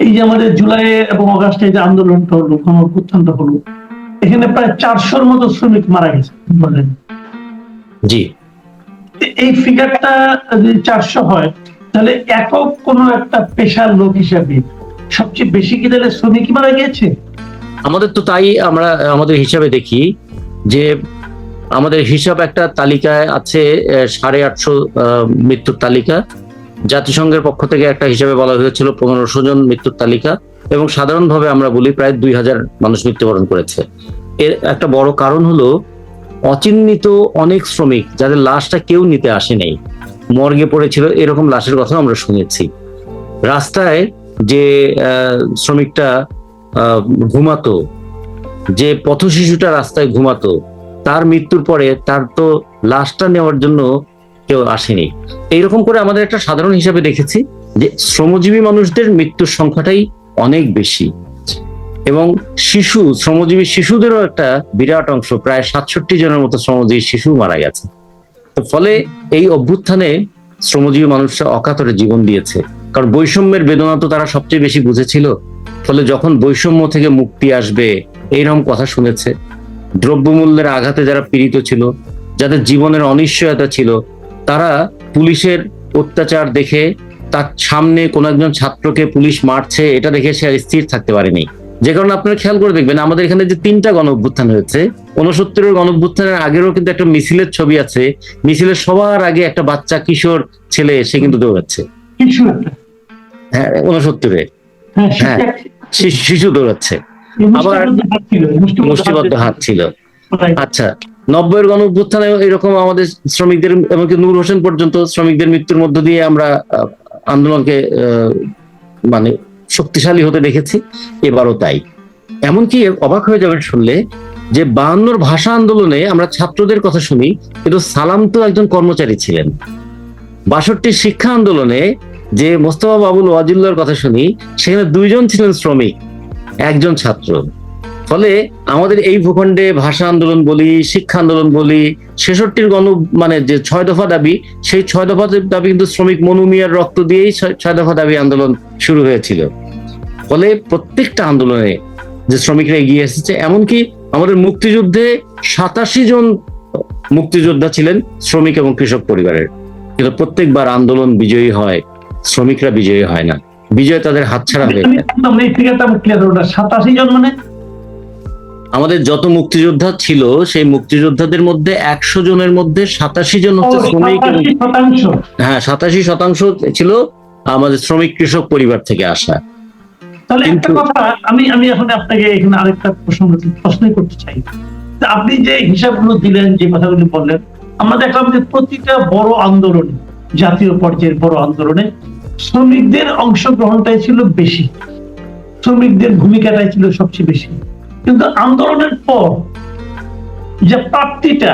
এই যে আমাদের জুলাই এবং অগাস্টে যে আন্দোলনটা হলো গণ অভ্যুত্থানটা হলো এখানে প্রায় চারশোর মতো শ্রমিক মারা গেছে বলেন। জি। এই ফিগারটা যদি চারশো হয় তাহলে একক কোনো একটা পেশার লোক হিসাবে সবচেয়ে বেশি কি তাহলে শ্রমিক মারা গিয়েছে? আমাদের তো তাই আমরা আমাদের হিসাবে দেখি যে আমাদের হিসাব একটা তালিকায় আছে সাড়ে আটশো আহ, মৃত্যুর তালিকা। জাতিসংঘের পক্ষ থেকে একটা হিসাবে বলা হয়েছিল পনেরোশো জন মৃত্যুর তালিকা এবং সাধারণভাবে আমরা বলি প্রায় দুই হাজার মানুষ মৃত্যুবরণ করেছে। এর একটা বড় কারণ হলো অচিহ্নিত অনেক শ্রমিক যাদের লাশটা কেউ নিতে আসেনি মর্গে পড়েছিল, এরকম লাশের কথা আমরা শুনেছি। রাস্তায় যে শ্রমিকটা ঘুমাতো, যে পথ শিশুটা রাস্তায় ঘুমাতো, তার মৃত্যুর পরে তার তো লাশটা নেওয়ার জন্য কেউ আসেনি। এইরকম করে আমাদের একটা সাধারণ হিসাবে দেখেছি যে শ্রমজীবী মানুষদের মৃত্যুর সংখ্যাটাই অনেক বেশি। এবং শিশু, শ্রমজীবী শিশুদেরও একটা বিরাট অংশ, প্রায় সাতষট্টি জনের মতো শ্রমজীবী শিশু মারা গেছে। তো ফলে এই অভ্যুত্থানে শ্রমজীবী মানুষরা অকাতরে জীবন দিয়েছে। কারণ বৈষম্যের বেদনা তো তারা সবচেয়ে বেশি বুঝেছিল। ফলে যখন বৈষম্য থেকে মুক্তি আসবে, এইরকম কথা শুনেছে। দ্রব্যমূল্যের আঘাতে যারা পীড়িত ছিল, যাদের জীবনের অনিশ্চয়তা ছিল তারা পুলিশের অত্যাচার দেখে তার সামনে কোন একজন ছাত্রকে পুলিশ মারছে এটা দেখে সে স্থির থাকতে পারেনি। যে কারণে আপনারা খেয়াল করে দেখবেন আমাদের এখানে যে তিনটা গণ অভ্যুত্থান হয়েছে উনসত্তরের গণ অভ্যুত্থানের আগেরও কিন্তু একটা মিছিলের ছবি আছে মিছিলের সবার আগে একটা বাচ্চা কিশোর ছেলে সে কিন্তু দৌড়াচ্ছে। হ্যাঁ উনসত্তরে হ্যাঁ হ্যাঁ। শিশু দৌড়াচ্ছে। আবার- মুষ্টিবদ্ধ হাত ছিল আচ্ছা নব্বইয়ের গণ এরকম আমাদের শ্রমিকদের এমনকি নূর হোসেন পর্যন্ত শ্রমিকদের মৃত্যুর মধ্য দিয়ে আমরা আন্দোলনকে মানে শক্তিশালী হতে দেখেছি। এবারও তাই। এমনকি অবাক হয়ে যাবেন শুনলে যে বায়ান্নর ভাষা আন্দোলনে আমরা ছাত্রদের কথা শুনি, কিন্তু সালাম তো একজন কর্মচারী ছিলেন। বাষট্টির শিক্ষা আন্দোলনে যে মোস্তফা বাবুল ওয়াজিল্লার কথা শুনি, সেখানে দুইজন ছিলেন শ্রমিক, একজন ছাত্র। ফলে আমাদের এই ভূখণ্ডে ভাষা আন্দোলন বলি শিক্ষা আন্দোলন বলি ছেষট্টির গণ মানে যে ছয় দফা দাবি সেই ছয় দফা দাবি কিন্তু শ্রমিক মনু মিয়ার রক্ত দিয়েই ছয় দফা দাবি আন্দোলন শুরু হয়েছিল ফলে প্রত্যেকটা আন্দোলনে যে শ্রমিকরা এগিয়ে এসেছে এমনকি আমাদের মুক্তিযুদ্ধে সাতাশি জন মুক্তিযোদ্ধা ছিলেন শ্রমিক এবং কৃষক পরিবারের কিন্তু প্রত্যেকবার আন্দোলন বিজয়ী হয় শ্রমিকরা বিজয়ী হয় না বিজয় তাদের হাতছাড়া হয়ে যায় সাতাশি জন মানে আমাদের যত মুক্তিযোদ্ধা ছিল সেই মুক্তিযোদ্ধাদের মধ্যে একশো জনের মধ্যে সাতাশি জন হচ্ছে শ্রমিক এবং- 87 শতাংশ। হ্যাঁ সাতাশি শতাংশ ছিল আমাদের শ্রমিক কৃষক পরিবার থেকে আসা। তাহলে একটা কথা আমি আমি এখন আপনাকে এখানে আরেকটা প্রশ্ন প্রশ্ন করতে চাই। আপনি যে হিসাবগুলো দিলেন যে কথাগুলো বললেন আমরা দেখলাম যে প্রতিটা বড় আন্দোলনে জাতীয় পর্যায়ের বড় আন্দোলনে শ্রমিকদের অংশগ্রহণটাই ছিল বেশি। শ্রমিকদের ভূমিকাটাই ছিল সবচেয়ে বেশি। কিন্তু আন্দোলনের পর যে প্রাপ্তিটা,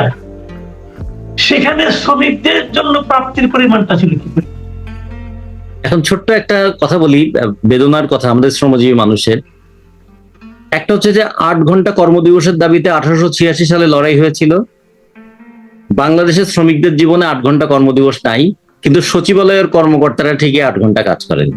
সেখানে শ্রমিকদের জন্য প্রাপ্তির পরিমাণটা ছিল কি এখন ছোট্ট একটা কথা বলি বেদনার কথা, আমাদের শ্রমজীবী মানুষের। একটা হচ্ছে যে আট ঘণ্টা কর্মদিবসের দাবিতে আঠারোশো ছিয়াশি সালে লড়াই হয়েছিল। বাংলাদেশের শ্রমিকদের জীবনে আট ঘণ্টা কর্মদিবস নাই, কিন্তু সচিবালয়ের কর্মকর্তারা ঠিকই আট ঘণ্টা কাজ করেন।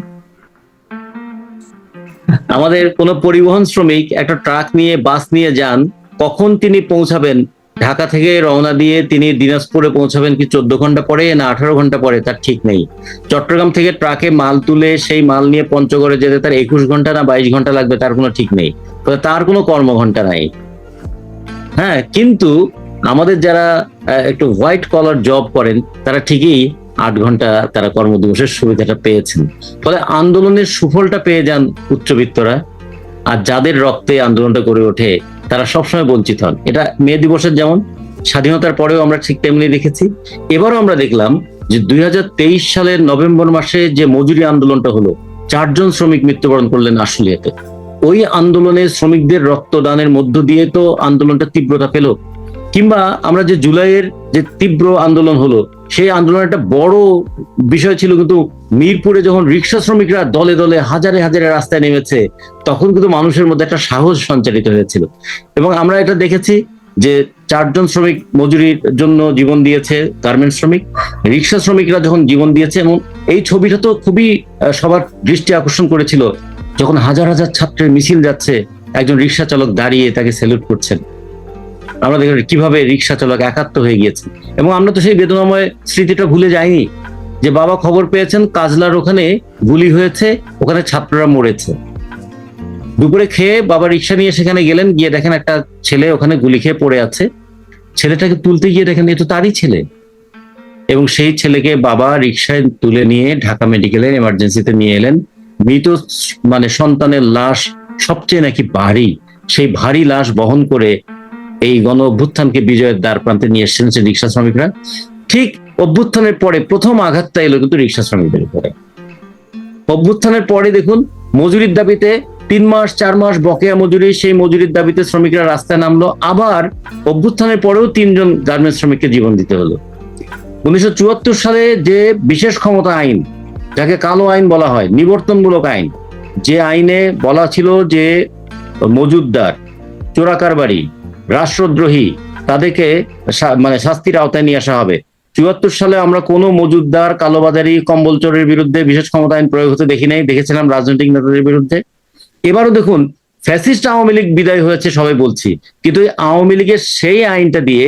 আমাদের কোনো পরিবহন শ্রমিক একটা ট্রাক নিয়ে, বাস নিয়ে যান, কখন তিনি পৌঁছাবেন? ঢাকা থেকে রওনা দিয়ে তিনি দিনাজপুরে পৌঁছাবেন কি চোদ্দ ঘণ্টা পরে না আঠারো ঘণ্টা পরে? তার ঠিক নেই। চট্টগ্রাম থেকে ট্রাকে মাল তুলে সেই মাল নিয়ে পঞ্চগড়ে যেতে তার একুশ ঘণ্টা না বাইশ ঘণ্টা লাগবে, তার কোনো ঠিক নেই। তার কোনো কর্মঘন্টা নাই। হ্যাঁ কিন্তু আমাদের যারা একটু হোয়াইট কলার জব করেন, তারা ঠিকই আট ঘণ্টা তারা কর্মদিবসের সুবিধাটা পেয়েছেন। ফলে আন্দোলনের সুফলটা পেয়ে যান উচ্চবিত্তরা। আর যাদের রক্তে আন্দোলনটা গড়ে ওঠে, তারা সবসময় বঞ্চিত হন। এটা মে দিবসের যেমন, স্বাধীনতার পরেও আমরা ঠিক তেমনি দেখেছি। এবারও আমরা দেখলাম যে দুই হাজার তেইশ সালের নভেম্বর মাসে যে মজুরি আন্দোলনটা হলো, চারজন শ্রমিক মৃত্যুবরণ করলেন আশুলিয়াতে। ওই আন্দোলনে শ্রমিকদের রক্তদানের মধ্য দিয়ে তো আন্দোলনটা তীব্রতা পেল। কিংবা আমরা যে জুলাইয়ের যে তীব্র আন্দোলন হলো সেই আন্দোলন একটা বড় বিষয় ছিল কিন্তু মিরপুরে যখন রিক্সা শ্রমিকরা দলে দলে হাজারে হাজারে রাস্তায় নেমেছে, তখন কিন্তু মানুষের মধ্যে একটা সাহস সঞ্চারিত হয়েছিল। এবং আমরা এটা দেখেছি যে চারজন শ্রমিক মজুরির জন্য জীবন দিয়েছে গার্মেন্টস শ্রমিক, রিক্সা শ্রমিকরা যখন জীবন দিয়েছে এবং এই ছবিটা তো খুবই সবার দৃষ্টি আকর্ষণ করেছিল। যখন হাজার হাজার ছাত্রের মিছিল যাচ্ছে, একজন রিক্সা চালক দাঁড়িয়ে তাকে স্যালুট করছেন। আমরা দেখি কীভাবে রিক্সা চালক একাত্ম হয়ে গিয়েছে। এবং আমরা তো সেই বেদনাময় স্মৃতিটা ভুলে যাইনি যে বাবা খবর পেয়েছেন কাজলার ওখানে গুলি হয়েছে, ওখানে ছাত্ররা মরেছে। দুপুরে খেয়ে বাবা রিক্সা নিয়ে সেখানে গেলেন, গিয়ে দেখেন একটা ছেলে ওখানে গুলি খেয়ে পড়ে আছে। ছেলেটাকে তুলতে গিয়ে দেখেন এ তো তারই ছেলে। এবং সেই ছেলেকে বাবা রিক্সায় তুলে নিয়ে ঢাকা মেডিকেলের এমার্জেন্সিতে নিয়ে এলেন। মৃত মানে সন্তানের লাশ সবচেয়ে নাকি ভারী, সেই ভারী লাশ বহন করে এই গণ অভ্যুত্থানকে বিজয়ের দ্বার প্রান্তে নিয়ে এসেছেন সেই রিক্সা শ্রমিকরা। ঠিক অভ্যুত্থানের পরে প্রথম আঘাতটা এলো কিন্তু রিক্সা শ্রমিকদের উপরে। অভ্যুত্থানের পরে দেখুন, মজুরির দাবিতে তিন মাস, চার মাস বকেয়া মজুরি, সেই মজুরির দাবিতে শ্রমিকরা রাস্তায় নামলো। আবার অভ্যুত্থানের পরেও তিনজন গার্মেন্টস শ্রমিককে জীবন দিতে হলো। উনিশশো চুয়াত্তর সালে যে বিশেষ ক্ষমতা আইন, যাকে কালো আইন বলা হয়, নিবর্তনমূলক আইন, যে আইনে বলা ছিল যে মজুদদার চোরাকারবারি রাষ্ট্রদ্রোহী, তাদেরকে মানে শাস্তির আওতায় নিয়ে আসা হবে। চুয়াত্তর সালে আমরা কোনো মজুদদার, কালোবাজারি কম্বল চোরের বিরুদ্ধে বিশেষ ক্ষমতা আইন প্রয়োগ হতে দেখি নাই, দেখেছিলাম রাজনৈতিক নেতাদের বিরুদ্ধে। এবারও দেখুন, ফ্যাসিস্ট আওয়ামী লীগ বিদায় হয়েছে সবাই বলছি। কিন্তু আওয়ামী লীগের সেই আইনটা দিয়ে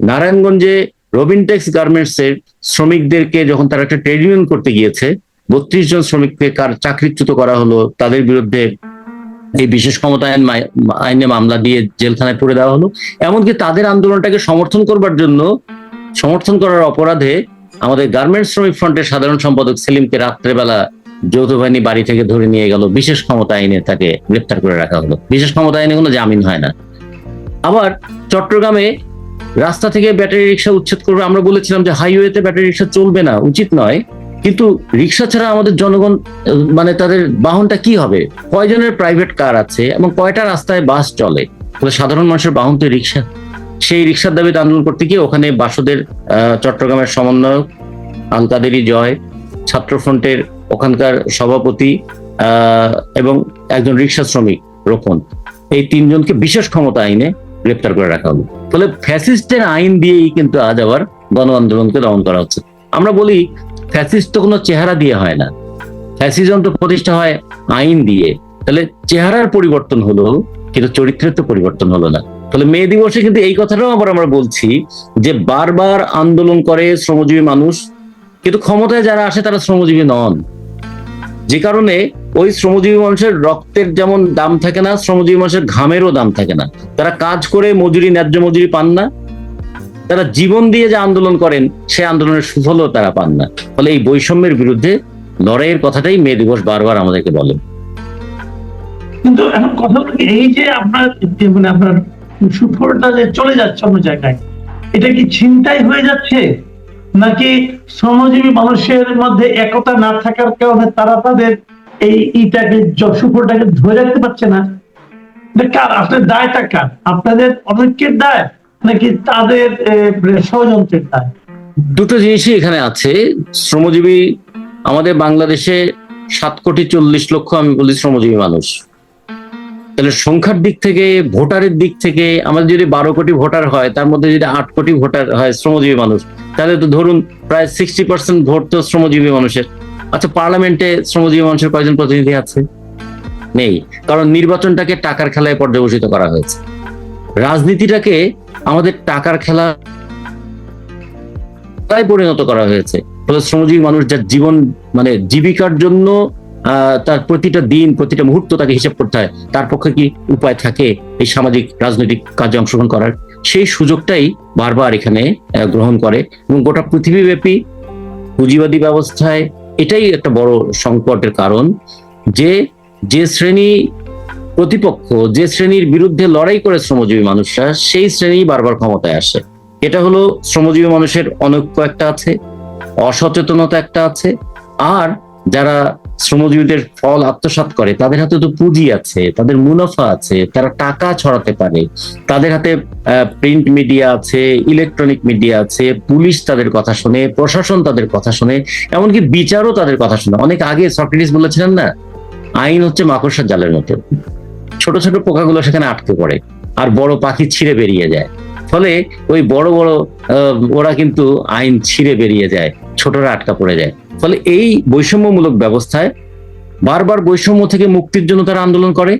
নারায়ণগঞ্জে রবিনটেক্স গার্মেন্টস এর শ্রমিকদেরকে যখন তারা একটা ট্রেড ইউনিয়ন করতে গিয়েছে, বত্রিশ জন শ্রমিককে কার, চাকরিচ্যুত করা হলো, তাদের বিরুদ্ধে এই বিশেষ ক্ষমতা আইন আইনে মামলা দিয়ে জেলখানায় পুরে দেওয়া হলো। এমনকি তাদের আন্দোলনটাকে সমর্থন করবার জন্য, সমর্থন করার অপরাধে আমাদের গার্মেন্টস শ্রমিক ফ্রন্টের সাধারণ সম্পাদক সেলিমকে রাত্রেবেলা যৌথ বাহিনী বাড়ি থেকে ধরে নিয়ে গেল। বিশেষ ক্ষমতা আইনে তাকে গ্রেপ্তার করে রাখা হলো। বিশেষ ক্ষমতা আইনে কোনো জামিন হয় না। আবার চট্টগ্রামে রাস্তা থেকে ব্যাটারি রিক্সা উচ্ছেদ করবে, আমরা বলেছিলাম যে হাইওয়েতে ব্যাটারি রিক্সা চলবে না, উচিত নয়। কিন্তু রিক্সা ছাড়া আমাদের জনগণ মানে তাদের বাহনটা কি হবে? কয়জনের প্রাইভেট কার আছে এবং কয়টা রাস্তায় বাস চলে? সাধারণ মানুষের বাহন তো রিক্সা। সেই রিক্সার দাবিতে আন্দোলন করতে গিয়ে ওখানে বাসদের চট্টগ্রামের সমন্বয়ক আলকাদেরি জয়, ছাত্র ফ্রন্টের ওখানকার সভাপতি এবং একজন রিক্সা শ্রমিক রোপন এই তিনজনকে বিশেষ ক্ষমতা আইনে গ্রেপ্তার করে রাখা হলো। ফলে ফ্যাসিস্টের আইন দিয়েই কিন্তু আজ আবার গণ আন্দোলনকে দমন করা হচ্ছে। আমরা বলি ফ্যাসিস্ট তো কোনো চেহারা দিয়ে হয় না। ফ্যাসিজম তো প্রতিষ্ঠা হয় আইন দিয়ে। তাহলে চেহারার পরিবর্তন হলো, কিন্তু চরিত্রের তো পরিবর্তন হলো না। তাহলে মে দিবসে কিন্তু এই কথাটাও আবার আমরা বলছি যে বারবার আন্দোলন করে শ্রমজীবী মানুষ, কিন্তু ক্ষমতায় যারা আসে তারা শ্রমজীবী নন। যে কারণে ওই শ্রমজীবী মানুষের রক্তের যেমন দাম থাকে না, শ্রমজীবী মানুষের ঘামেরও দাম থাকে না। তারা কাজ করে মজুরি, ন্যায্য মজুরি পান না। তারা জীবন দিয়ে যে আন্দোলন করেন, সে আন্দোলনের সুফলও তারা পান না। ফলে এই বৈষম্যের বিরুদ্ধে লড়াইয়ের কথাটাই মে দিবস বারবার আমাদেরকে বলে। কিন্তু এখন কথা এই যে আপনার মানে আপনার সুফলটা যে চলে যাচ্ছে অন্য জায়গায়, এটা কি ছিনতাই হয়ে যাচ্ছে? নাকি শ্রমজীবী মানুষের মধ্যে একতা না থাকার কারণে তারা তাদের এই ইটাকে সুফলটাকে ধরে রাখতে পারছে না? কার? আপনার দায়টা কার? আপনাদের অনেকের দায়? নাকি তাদের ষড়যন্ত্রের দায়? দুটো জিনিসই এখানে আছে। শ্রমজীবী, আমাদের বাংলাদেশে সাত কোটি চল্লিশ লক্ষ, আমি বলি শ্রমজীবী মানুষ। তাহলে সংখ্যার দিক থেকে, ভোটারের দিক থেকে, আমাদের যদি বারো কোটি ভোটার হয়, তার মধ্যে যদি আট কোটি ভোটার হয় শ্রমজীবী মানুষ, তাহলে তো ধরুন প্রায় সিক্সটি পার্সেন্ট ভোট তো শ্রমজীবী মানুষের। আচ্ছা পার্লামেন্টে শ্রমজীবী মানুষের কয়জন প্রতিনিধি আছে? নেই। কারণ নির্বাচনটাকে টাকার খেলায় পর্যবেসিত করা হয়েছে। রাজনীতিটাকে আমাদের টাকার খেলা তাই পরিণত করা হয়েছে। শ্রমজীবী মানুষ যার জীবন মানে জীবিকার জন্য তার প্রতিটা দিন, প্রতিটা মুহূর্ত তাকে হিসাব করতে হয়, তার পক্ষে কি উপায় থাকে এই সামাজিক, রাজনৈতিক কাজে অংশগ্রহণ করার? সেই সুযোগটাই বারবার এখানে গ্রহণ করে এবং গোটা পৃথিবীব্যাপী পুঁজিবাদী ব্যবস্থায় এটাই একটা বড় সংকটের কারণ যে যে শ্রেণি প্রতিপক্ষ যে শ্রেণির বিরুদ্ধে লড়াই করে শ্রমজীবী মানুষরা, সেই শ্রেণি বারবার ক্ষমতায় আসে। এটা হলো শ্রমজীবী মানুষের অনৈক্য একটা আছে, অসচেতনতা একটা আছে, আর যারা শ্রমজীবীদের ফল আত্মসাৎ করে, তাদের হাতে তো পুঁজি আছে, তাদের মুনাফা আছে, তারা টাকা ছড়াতে পারে, তাদের হাতে প্রিন্ট মিডিয়া আছে ইলেকট্রনিক মিডিয়া আছে পুলিশ তাদের কথা শুনে, প্রশাসন তাদের কথা শুনে, এমনকি বিচারও তাদের কথা শুনে। অনেক আগে সক্রেটিস বলেছিলেন না, আইন হচ্ছে মাকড়সার জালের মতো। ছোট ছোট পোকাগুলো সেখানে আটকে পড়ে আর বড় পাখি ছিঁড়ে বেরিয়ে যায়। ফলে ওই বড় বড় ওরা কিন্তু আইন ছিঁড়ে বেরিয়ে যায়, ছোটরা আটকা পড়ে যায়। ফলে এই বৈষম্যমূলক ব্যবস্থায় বারবার বৈষম্য থেকে মুক্তির জন্য তারা আন্দোলন করে,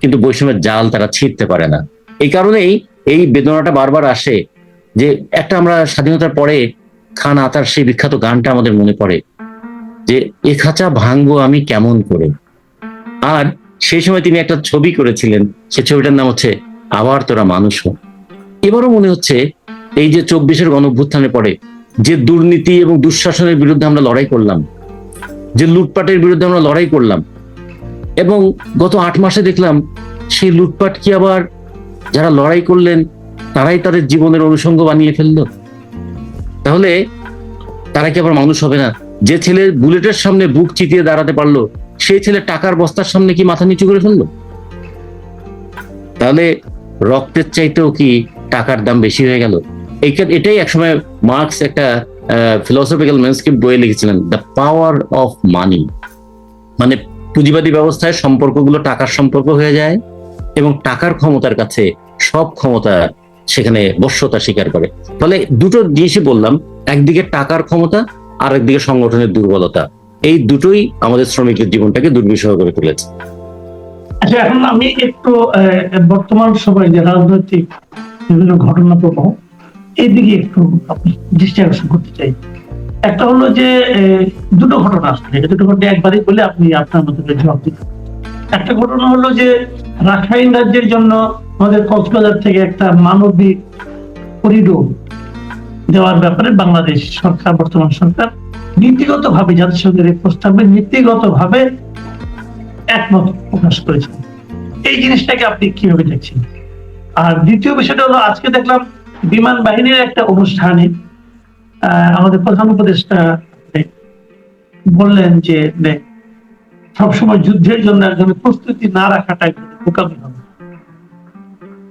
কিন্তু বৈষম্যের জাল তারা ছিঁড়তে পারে না। এই কারণেই এই বেদনাটা বারবার আসে যে একটা আমরা স্বাধীনতার পরে খান আতার সেই বিখ্যাত গানটা আমাদের মনে পড়ে যে, এ খাঁচা ভাঙবো আমি কেমন করে? আর সেই সময় তিনি একটা ছবি করেছিলেন। সে ছবিটার নাম হচ্ছে আবার তোরা মানুষ হ। এবারও মনে হচ্ছে এই যে চব্বিশের গণভ্যুত্থানের পরে যে দুর্নীতি এবং দুঃশাসনের বিরুদ্ধে আমরা লড়াই করলাম, যে লুটপাটের বিরুদ্ধে আমরা লড়াই করলাম, এবং গত আট মাসে দেখলাম সেই লুটপাট কি আবার যারা লড়াই করলেন, তারাই তাদের জীবনের অনুষঙ্গ বানিয়ে ফেলল? তাহলে তারা কি আবার মানুষ হবে না? যে ছেলে বুলেটের সামনে বুক চিতিয়ে দাঁড়াতে পারল সেই ছেলে টাকার বস্তার সামনে কি মাথা নিচু করে ফেলল? তাহলে রক্তের চাইতেও কি টাকার দাম বেশি হয়ে গেল? এটাই একসময় মার্কস একটা ফিলোসফিক্যাল মেনস্ক্রিপ বইয়ে লিখেছিলেন দ্য পাওয়ার অফ মানি মানে পুঁজিবাদী ব্যবস্থায় সম্পর্কগুলো টাকার সম্পর্ক হয়ে যায় এবং টাকার ক্ষমতার কাছে সব ক্ষমতা সেখানে বশ্যতা স্বীকার করে। ফলে দুটো জিনিসই বললাম, একদিকে টাকার ক্ষমতা আর একদিকে সংগঠনের দুর্বলতা। এই দুটোই আমাদের শ্রমিকের জীবনটাকে দুর্বিষহ করে তুলেছে। আচ্ছা এখন আমি একটু বর্তমান সময়ে যে রাজনৈতিক বিভিন্ন ঘটনা প্রবাহ এইদিকে একটু আপনি দৃষ্টি আকর্ষণ করতে চাই। একটা হলো যে দুটো ঘটনা আসলে দুটো ঘটনা একবারই বলে আপনি আপনার মতো জবাব দিন। একটা ঘটনা হলো যে, রাখাইন রাজ্যের জন্য আমাদের কক্সবাজার থেকে একটা মানবিক করিডোর দেওয়ার ব্যাপারে বাংলাদেশ সরকার, বর্তমান সরকার নীতিগত ভাবে জাতিসংঘের এই প্রস্তাবে নীতিগত ভাবে একমত প্রকাশ করেছেন। এই জিনিসটাকে আপনি কীভাবে দেখছেন? আর দ্বিতীয় বিষয়টা হলো, আজকে দেখলাম বিমান বাহিনীর একটা অনুষ্ঠানে আমাদের প্রধান উপদেষ্টা বললেন যে সবসময় যুদ্ধের জন্য একজন প্রস্তুতি না রাখাটা বোকামি হবে।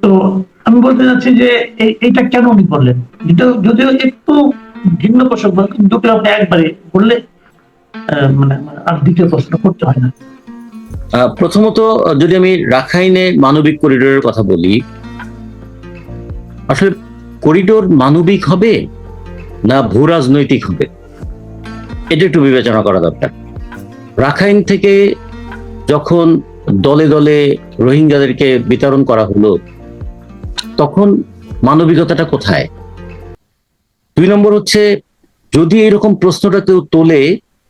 তো আমি বলতে চাচ্ছি যে এই- এইটা কেন উনি বললেন? যদিও একটু ভিন্ন প্রসঙ্গ কিন্তু দুটো আপনি একবারে বললে মানে আর দ্বিতীয় প্রশ্ন করতে হয় না। প্রথমত, যদি আমি রাখাইনে মানবিক করিডোরের কথা বলি, আসলে করিডোর মানবিক হবে না ভূ রাজনৈতিক হবে? এটা একটু বিবেচনা করা দরকার। রাখাইন থেকে যখন দলে দলে রোহিঙ্গাদেরকে বিতরণ করা হলো, তখন মানবিকতাটা কোথায়? দুই নম্বর হচ্ছে, যদি এরকম প্রশ্নটা কেউ তোলে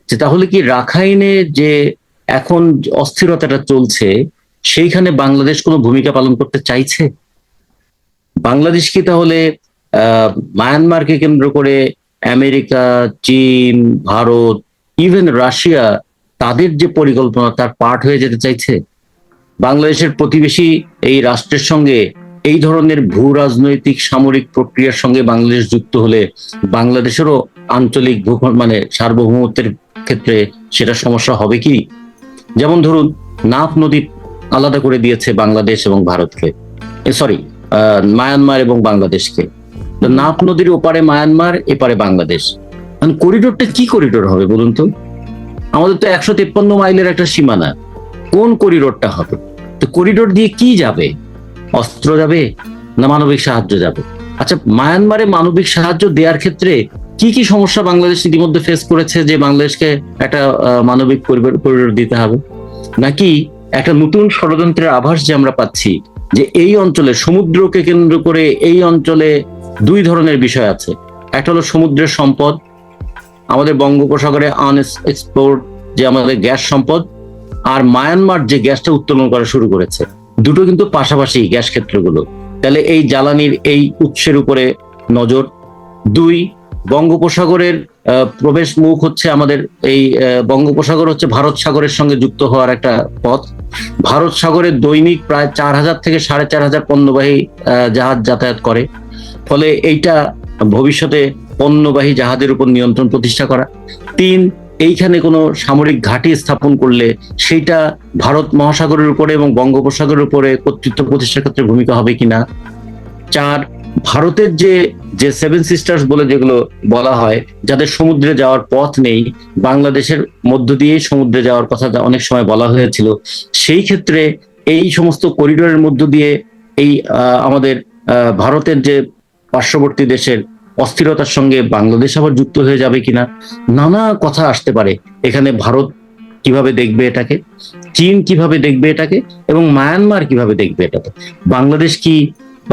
যে তাহলে কি রাখাইনে যে এখন অস্থিরতাটা চলছে, সেইখানে বাংলাদেশ কোনো ভূমিকা পালন করতে চাইছে? বাংলাদেশ কি তাহলে মায়ানমারকে কেন্দ্র করে আমেরিকা, চীন, ভারত ইভেন রাশিয়া, তাদের যে পরিকল্পনা, তার পার্ট হয়ে যেতে চাইছে? বাংলাদেশের প্রতিবেশী এই রাষ্ট্রের সঙ্গে এই ধরনের ভূ রাজনৈতিক সামরিক প্রক্রিয়ার সঙ্গে বাংলাদেশ যুক্ত হলে বাংলাদেশেরও আঞ্চলিক ভূখণ্ড মানে সার্বভৌমত্বের ক্ষেত্রে সেটা সমস্যা হবে কি? যেমন ধরুন, নাফ নদী আলাদা করে দিয়েছে বাংলাদেশ এবং ভারতকে। সরি মায়ানমার এবং বাংলাদেশকে। নাফ নদীর ওপারে মায়ানমার, এপারে বাংলাদেশ। মানে করিডোরটা কি করিডোর হবে বলুন তো? আমাদের তো একশো তেপ্পান্ন মাইলের একটা সীমানা। কোন করিডোরটা হবে? তো করিডোর দিয়ে কি যাবে? অস্ত্র যাবে না মানবিক সাহায্য যাবে? আচ্ছা মায়ানমারে মানবিক সাহায্য দেওয়ার ক্ষেত্রে কি কি সমস্যা বাংলাদেশ ইতিমধ্যে ফেস করেছে যে বাংলাদেশকে একটা মানবিক করিডোর- দিতে হবে? নাকি একটা নতুন ষড়যন্ত্রের আভাস যে আমরা পাচ্ছি যে এই অঞ্চলে সমুদ্রকে কেন্দ্র করে এই অঞ্চলে দুই ধরনের বিষয় আছে। একটা হলো সমুদ্রের সম্পদ, আমাদের বঙ্গোপসাগরে আনএক্সপ্লোর্ড যে আমাদের গ্যাস সম্পদ, আর মায়ানমার যে গ্যাসটা উত্তোলন করা শুরু করেছে। দুটো কিন্তু পাশাপাশি গ্যাস ক্ষেত্রগুলো। তাহলে এই জ্বালানির এই উৎসের উপরে নজর। দুই, বঙ্গোপসাগরের প্রবেশ মুখ হচ্ছে আমাদের এই বঙ্গোপসাগর হচ্ছে ভারত সাগরের সঙ্গে যুক্ত হওয়ার একটা পথ। ভারত সাগরে দৈনিক প্রায় চার হাজার থেকে সাড়ে চার হাজার পণ্যবাহী জাহাজ যাতায়াত করে। ফলে এইটা ভবিষ্যতে পণ্যবাহী জাহাজের উপর নিয়ন্ত্রণ প্রতিষ্ঠা করা। তিন এইখানে কোনো সামরিক ঘাঁটি স্থাপন করলে সেইটা ভারত মহাসাগরের উপরে এবং বঙ্গোপসাগরের উপরে কর্তৃত্ব প্রতিষ্ঠার ক্ষেত্রে ভূমিকা হবে কিনা? চার, ভারতের যে যে সেভেন সিস্টার্স বলে যেগুলো বলা হয়, যাদের সমুদ্রে যাওয়ার পথ নেই, বাংলাদেশের মধ্য দিয়েই সমুদ্রে যাওয়ার কথা অনেক সময় বলা হয়েছিল, সেই ক্ষেত্রে এই সমস্ত করিডোরের মধ্য দিয়ে এই আমাদের ভারতের যে পার্শ্ববর্তী দেশের অস্থিরতার সঙ্গে বাংলাদেশ আবার যুক্ত হয়ে যাবে কিনা? নানা কথা আসতে পারে। এখানে ভারত কীভাবে দেখবে এটাকে? চীন কীভাবে দেখবে এটাকে? এবং মায়ানমার কীভাবে দেখবে এটাকে? বাংলাদেশ কি?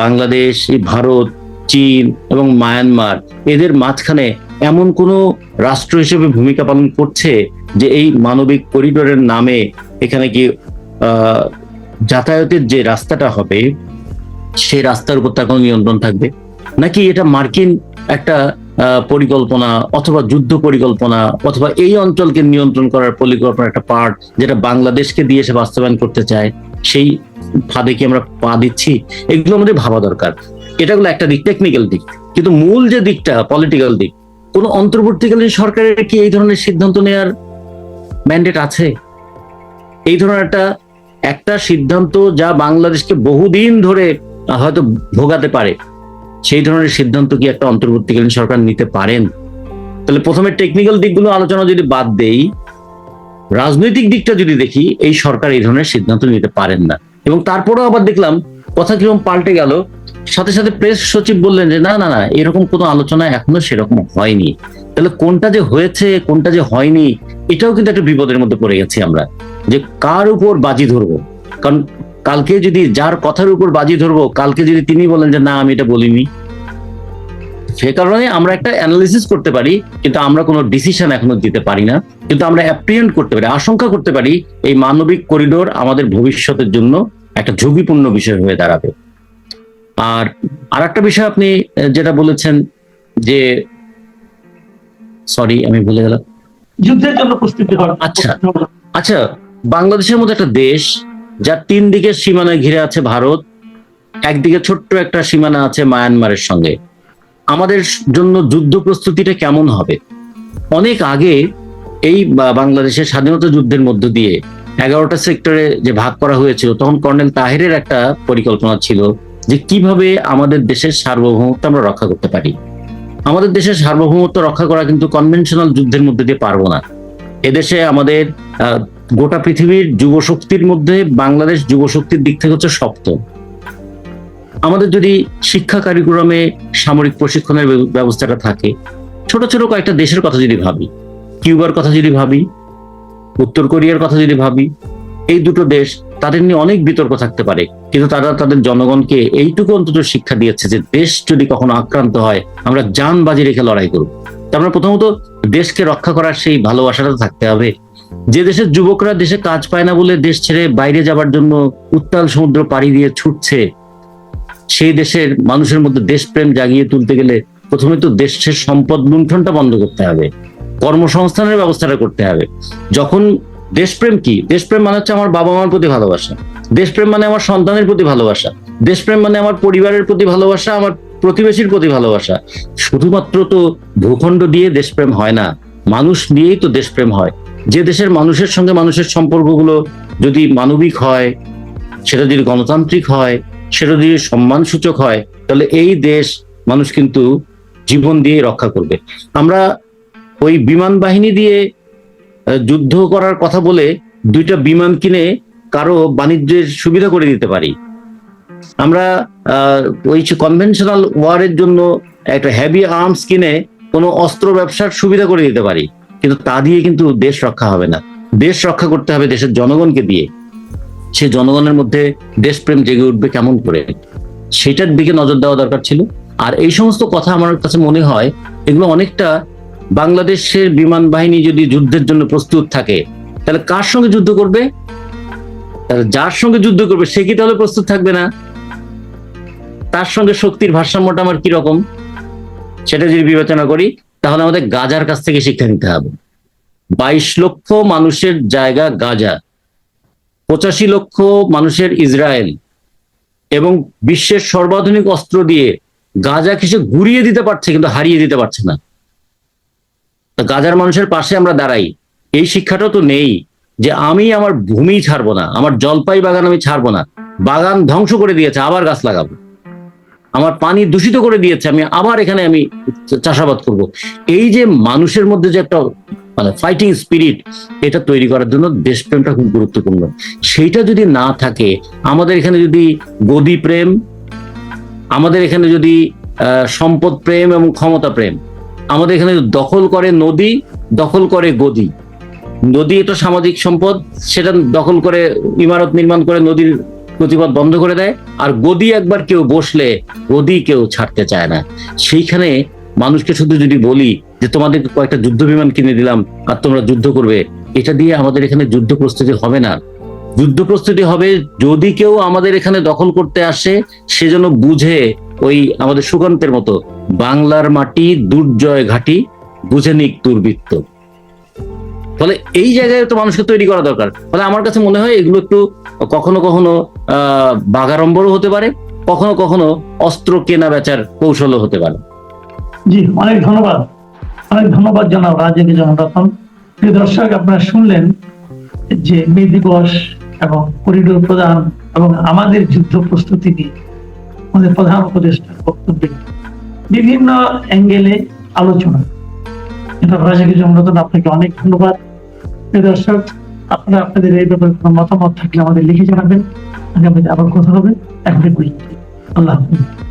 বাংলাদেশ ভারত, চীন এবং মায়ানমার, এদের মাঝখানে এমন কোনো রাষ্ট্র হিসেবে ভূমিকা পালন করছে যে এই মানবিক করিডোরের নামে এখানে কি যাতায়াতের যে রাস্তাটা হবে, সেই রাস্তার উপর তার কোনো নিয়ন্ত্রণ থাকবে? নাকি এটা মার্কিন একটা পরিকল্পনা অথবা যুদ্ধ পরিকল্পনা অথবা এই অঞ্চলকে নিয়ন্ত্রণ করার পরিকল্পনা একটা পার্ট যেটা বাংলাদেশকে দিয়ে সে বাস্তবায়ন করতে চায়, সেই ফাঁদে কি আমরা পা দিচ্ছি? এগুলো আমাদের ভাবা দরকার। এটা হলো একটা দিক টেকনিক্যাল দিক। কিন্তু মূল যে দিকটা পলিটিক্যাল দিক, কোন অন্তর্বর্তীকালীন সরকারের কি এই ধরনের সিদ্ধান্ত নেওয়ার ম্যান্ডেট আছে? এই ধরনের একটা একটা সিদ্ধান্ত যা বাংলাদেশকে বহুদিন ধরে হয়তো ভোগাতে পারে। সেই ধরনের সিদ্ধান্ত কি একটা অন্তর্বর্তীকালীন সরকার নিতে পারেন? তাহলে প্রথমে টেকনিক্যাল দিকগুলো আলোচনা যদি বাদ দেই, রাজনৈতিক দিকটা যদি দেখি, এই সরকার এই ধরনের সিদ্ধান্ত নিতে পারেন না। এবং তারপরেও আবার দেখলাম, কথা কীরকম পাল্টে গেল। সাথে সাথে প্রেস সচিব বললেন যে, না না না, এরকম কোনো আলোচনা এখনও সেরকম হয়নি। তাহলে কোনটা যে হয়েছে, কোনটা যে হয়নি, এটাও কিন্তু একটা বিপদের মধ্যে পড়ে গেছি আমরা। যে কার উপর বাজি ধরবো? কারণ কালকে যদি যার কথার উপর বাজি ধরবো কালকে যদি তিনি বলেন যে না আমি এটা বলিনি। সে কারণে আমরা একটা অ্যানালিসিস করতে পারি কিন্তু আমরা কোনো ডিসিশন এখনও দিতে পারি না। কিন্তু আমরা অ্যাপ্রিয়েন্ট করতে পারি আশঙ্কা করতে পারি এই মানবিক করিডোর আমাদের ভবিষ্যতের জন্য একটা ঝুঁকিপূর্ণ বিষয় হয়ে দাঁড়াবে। আর আর একটা বিষয় আপনি যেটা বলেছেন যে সরি আমি ভুলে গেলাম। যুদ্ধের জন্য প্রস্তুতি আচ্ছা। আচ্ছা বাংলাদেশের মতো একটা দেশ যার তিন দিকের সীমানায় ঘিরে আছে ভারত, একদিকে ছোট্ট একটা সীমানা আছে মায়ানমারের সঙ্গে। আমাদের জন্য যুদ্ধ প্রস্তুতিটা কেমন হবে? অনেক আগে এই বাংলাদেশের স্বাধীনতা যুদ্ধের মধ্য দিয়ে এগারোটা সেক্টরে যে ভাগ করা হয়েছিল, তখন কর্নেল তাহেরের একটা পরিকল্পনা ছিল যে কীভাবে আমাদের দেশের সার্বভৌমত্ব আমরা রক্ষা করতে পারি। আমাদের দেশের সার্বভৌমত্ব রক্ষা করা কিন্তু কনভেনশনাল যুদ্ধের মধ্যে দিয়ে পারব না। এদেশে আমাদের গোটা পৃথিবীর যুব শক্তির মধ্যে বাংলাদেশ যুব শক্তির দিক থেকে হচ্ছে সপ্তম। আমাদের যদি শিক্ষা কারিকুলামে সামরিক প্রশিক্ষণের ব্যবস্থাটা থাকে, ছোট ছোট কয়েকটা দেশের কথা যদি ভাবি, কিউবার কথা যদি ভাবি, উত্তর কোরিয়ার কথা যদি ভাবি, এই দুটো দেশ তাদের নিয়ে অনেক বিতর্ক থাকতে পারে। কিন্তু তারা তাদের জনগণকে এইটুকু অন্তত শিক্ষা দিয়েছে যে দেশ যদি কখনো আক্রান্ত হয়, আমরা যান বাজি রেখে লড়াই করব। তার মানে প্রথমত দেশকে রক্ষা করার সেই ভালোবাসাটা থাকতে হবে। যে দেশের যুবকরা দেশে কাজ পায় না বলে দেশ ছেড়ে বাইরে যাবার জন্য উত্তাল সমুদ্র পাড়ি দিয়ে ছুটছে, সেই দেশের মানুষের মধ্যে দেশপ্রেম জাগিয়ে তুলতে গেলে প্রথমে তো দেশের সম্পদ লুণ্ঠনটা বন্ধ করতে হবে, কর্মসংস্থানের ব্যবস্থাটা করতে হবে। যখন দেশপ্রেম কি? দেশপ্রেম মানে হচ্ছে আমার বাবা মার প্রতি ভালোবাসা, দেশপ্রেম মানে আমার সন্তানের প্রতি ভালোবাসা, দেশপ্রেম মানে আমার পরিবারের প্রতি ভালোবাসা, আমার প্রতিবেশীর প্রতি ভালোবাসা। শুধুমাত্র তো ভূখণ্ড দিয়ে দেশপ্রেম হয় না, মানুষ নিয়েই তো দেশপ্রেম হয়। যে দেশের মানুষের সঙ্গে মানুষের সম্পর্কগুলো যদি মানবিক হয়, সেটা যদি গণতান্ত্রিক হয়, সেটা যদি সম্মানসূচক হয়, তাহলে এই দেশ মানুষ কিন্তু জীবন দিয়ে রক্ষা করবে। আমরা ওই বিমান বাহিনী দিয়ে যুদ্ধ করার কথা বলে দুইটা বিমান কিনে কারও বাণিজ্যের সুবিধা করে দিতে পারি। আমরা ওই কনভেনশনাল ওয়ারের জন্য একটা হেভি আর্মস কিনে কোনো অস্ত্র ব্যবসার সুবিধা করে দিতে পারি। কিন্তু তা দিয়ে কিন্তু দেশ রক্ষা হবে না। দেশ রক্ষা করতে হবে দেশের জনগণকে দিয়ে। সে জনগণের মধ্যে দেশপ্রেম জেগে উঠবে কেমন করে? সেটার দিকে নজর দেওয়া দরকার ছিল। আর এই সমস্ত কথা আমার কাছে মনে হয়, এগুলো অনেকটা বাংলাদেশের বিমান বাহিনী যদি যুদ্ধের জন্য প্রস্তুত থাকে, তাহলে কার সঙ্গে যুদ্ধ করবে? তাহলে যার সঙ্গে যুদ্ধ করবে, সে কি তাহলে প্রস্তুত থাকবে না? তার সঙ্গে শক্তির ভারসাম্যটা আমার কি রকম সেটা যদি বিবেচনা করি তাহলে আমাদের গাজার কাছ থেকে শিক্ষা নিতে হবে। বাইশ লক্ষ মানুষের জায়গা গাজা, পঁচাশি লক্ষ মানুষের ইসরায়েল, এবং বিশ্বের সর্বাধুনিক অস্ত্র দিয়ে গাজা সে ঘুরিয়ে দিতে পারছে কিন্তু হারিয়ে দিতে পারছে না। গাজার মানুষের পাশে আমরা দাঁড়াই। এই শিক্ষাটা তো নেই যে আমি আমার ভূমি ছাড়বো না, আমার জলপাই বাগান আমি ছাড়বো না, বাগান ধ্বংস করে দিয়েছে, আবার গাছ লাগাবো। আমার পানি দূষিত করে দিয়েছে, আমি আবার এখানে আমি চাষাবাদ করব। এই যে মানুষের মধ্যে যে একটা মানে ফাইটিং স্পিরিট এটা তৈরি করার জন্য দেশপ্রেমটা খুব গুরুত্বপূর্ণ। সেইটা যদি না থাকে, আমাদের এখানে যদি গদি প্রেম, আমাদের এখানে যদি সম্পদ প্রেম এবং ক্ষমতা প্রেম, আমাদের এখানে দখল করে নদী, দখল করে গদি। নদী এটা সামাজিক সম্পদ, সেটা দখল করে ইমারত নির্মাণ করে নদীর গতিপথ বন্ধ করে দেয়। আর গদি একবার কেউ বসলে গদি কেউ ছাড়তে চায় না। সেইখানে মানুষকে শুধু যদি বলি যে তোমাদেরকে কয়েকটা যুদ্ধ বিমান কিনে দিলাম আর তোমরা যুদ্ধ করবে। এটা দিয়ে আমাদের এখানে যুদ্ধ প্রস্তুতি হবে না। যুদ্ধ প্রস্তুতি হবে যদি কেউ আমাদের এখানে দখল করতে আসে সেজন্য বুঝে ওই আমাদের সুকান্তের মতো বাংলার মাটি, দুর্জয় ঘাটি, বুঝে নিক দুর্বৃত্ত। ফলে এই জায়গায় তো মানুষকে তৈরি করা দরকার। ফলে আমার কাছে মনে হয় এগুলো একটু কখনো কখনো বাগাড়ম্বরও হতে পারে, কখনো কখনো অস্ত্র কেনা বেচার কৌশলও হতে পারে। জি, অনেক ধন্যবাদ। অনেক ধন্যবাদ জানাব রাজেকে যেমন রতন প্রিয় দর্শক, আপনারা শুনলেন যে মে দিবস এবং করিডোর প্রদান এবং আমাদের যুদ্ধ প্রস্তুতি নিয়ে আমাদের প্রধান উপদেষ্টার বক্তব্যে বিভিন্ন অ্যাঙ্গেলে আলোচনা। এটা রাজাকে যেমন রতন আপনাকে অনেক ধন্যবাদ। দর্শক আপনারা আপনাদের এই ব্যাপারে কোনো মতামত থাকলে আমাদের লিখে জানাবেন। আগামীতে আবার কথা হবে। এখন আল্লাহ হাফিজ।